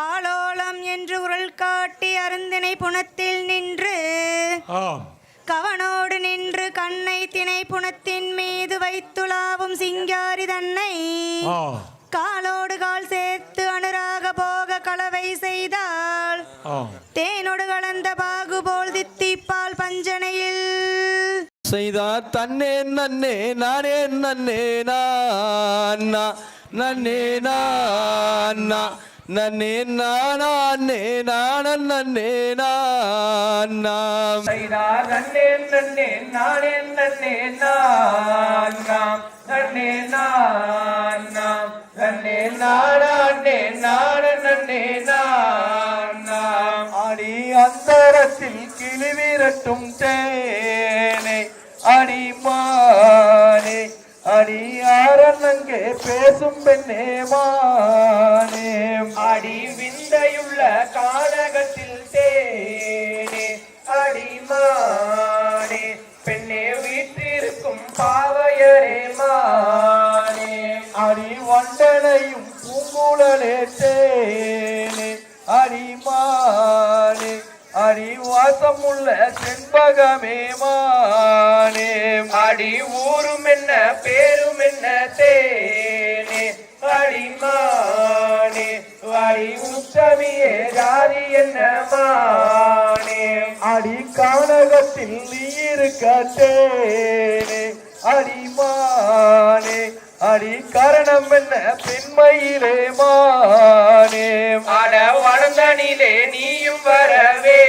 ஆலோலம் என்று உருள் காட்டி அருந்தினை புனத்தில் நின்று ஆம். கவனோடு நின்று கண்ணை திணை புனத்தின் மீது வைத்துலாவும் சிங்காரி தன்னை காலோடு கால் சேர்த்து அனுராக போக கலவை செய்தால் தேனோடு கலந்த பாகு போல் தித்திப்பால் பஞ்சனையில். செய்தார் தன்னே நன்னே நானே நன்னே நானா நன்னே நானா நன்னே நானே நான நன்னே செய்தார் நன்னே நன்னே நானே நன்னே நான் நன்னே நான் நன்னே நானே நான நன்னே நான் அடி அந்தரத்தில் கிளி விரட்டும் தேனே அடி மானே அடி ஆரண்ணங்கே பேசும் பெண்ணே மானே. அடி விந்தையுள்ள கானகத்தில் தேனே அடிமானே. பெண்ணே வீற்றிருக்கும் பாவையரே மானே. அடி ஒண்டனையும் பூங்குழலே தேனே அடிமானே. அடி வாசமுள்ள செண்பகமே மானே. அடி ஊரும் என்ன பேரும் என்ன தே அடி உச்சமியே ஜாதி என்ன மானே? அடி கானகத்தில் நீ இருக்க தேனே. அடி மானே காரணம் என்ன பெண்மையிலே மானே. அட வளர்ந்தனிலே நீயும் வரவே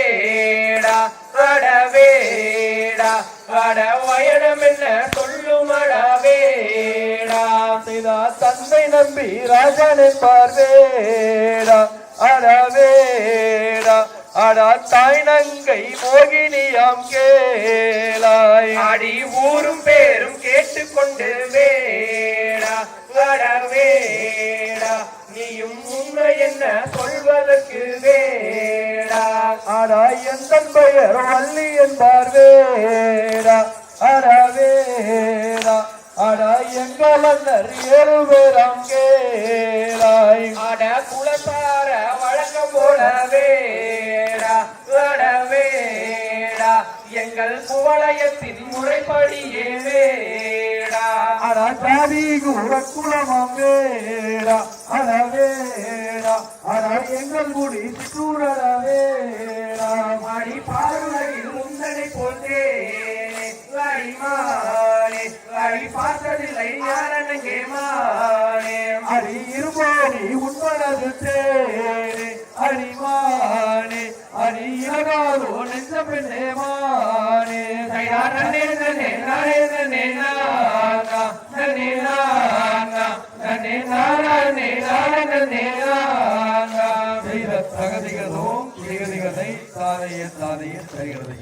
தந்தை நம்பி ராஜன் என்பார் வேடா அடவேடா அடா தாய் நங்கை மோகினியாம் கேளாய். அடி ஊரும் பேரும் கேட்டுக்கொண்டு வேடா வேடா நீயும் உண்மை என்ன சொல்வதற்கு வேடா. அடா எந்த பெயர் வள்ளி என்பார் வேடா. அடவேடா அடா எங்கள் அண்ணர் ஏறுவேராம் கேளாய் அட குலசார வழக்கம் போல வேடா வேடா எங்கள் குவலயத்தின் முறைப்படியே வேடா. அட ஜாதி குல குலமாம் வேடா அட வேடா. அட எங்கள் குடி சூழல வேடா. அடி பார்வையில் அடி இருமானி உண்மனது தேனே அடிமானே அடி இலகாதோ நெஞ்ச பெண்ணே மானே. சைடா நன்னே நன்னே நானே நன்னே நானா நன்னே நானா நன்னே நானே நானே நன்னே நானா செய்த தகதிகளோ திகதிகளை தாதைய தாதைய தருகிறது.